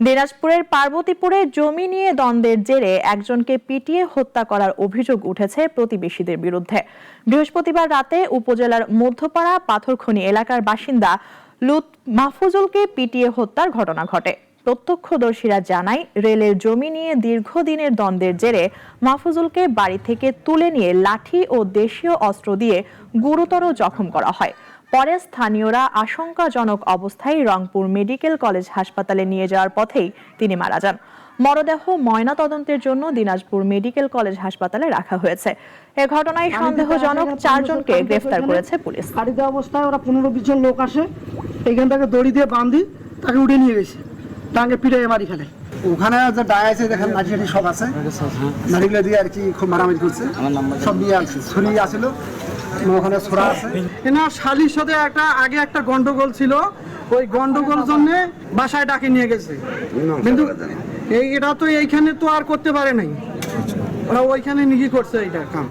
দিনাজপুরের পার্বতীপুরে জমি নিয়ে দ্বন্দ্বের জেরে একজনকে পিটিয়ে হত্যা করার অভিযোগ উঠেছে প্রতিবেশীদের বিরুদ্ধে। বৃহস্পতিবার রাতে উপজেলার মধ্যপাড়া পাথরখনি এলাকার বাসিন্দা লুত মাহফুজুলকে পিটিয়ে হত্যার ঘটনা ঘটে। প্রত্যক্ষদর্শীরা জানায়, রেলের জমি নিয়ে দীর্ঘদিনের দ্বন্দ্বের জেরে মাহফুজুলকে বাড়ি থেকে তুলে নিয়ে লাঠি ও দেশীয় অস্ত্র দিয়ে গুরুতর জখম করা হয়। পরে স্থানীয়রা আশঙ্কাজনক অবস্থায় রংপুর মেডিকেল কলেজ হাসপাতালে নিয়ে যাওয়ার পথেই তিনি মারা যান। মরদেহ ময়না তদন্তের জন্য দিনাজপুর মেডিকেল কলেজ হাসপাতালে রাখা হয়েছে। এ ঘটনায় সন্দেহজনক চারজনকে গ্রেফতার করেছে পুলিশ। গাড়িতে অবস্থায় ওরা পনেরো বিশ জন লোক আসে এইখান থেকে দড়ি দিয়ে বান্ধি তাকে উঠে নিয়ে গেছে তাকে পিঠে মারি ফেলে। ওখানে যে ডায় আছে দেখেন নাটি টাটি সব আছে। নাটিগুলো দিয়ে আর কি খুব মারামারি করছে। সব নিয়ে আসছে ছুরি আসছিল ওখানে ছোড়া আছে। এনার শালির সাথে একটা আগে একটা গন্ডগোল ছিল। ওই গন্ডগোল জন্য বাসায় ডাকে নিয়ে গেছে। কিন্তু এই এটা তো এইখানে তো আর করতে পারে নাই। ওরা ওইখানে নিজে করছে এইটা কাম।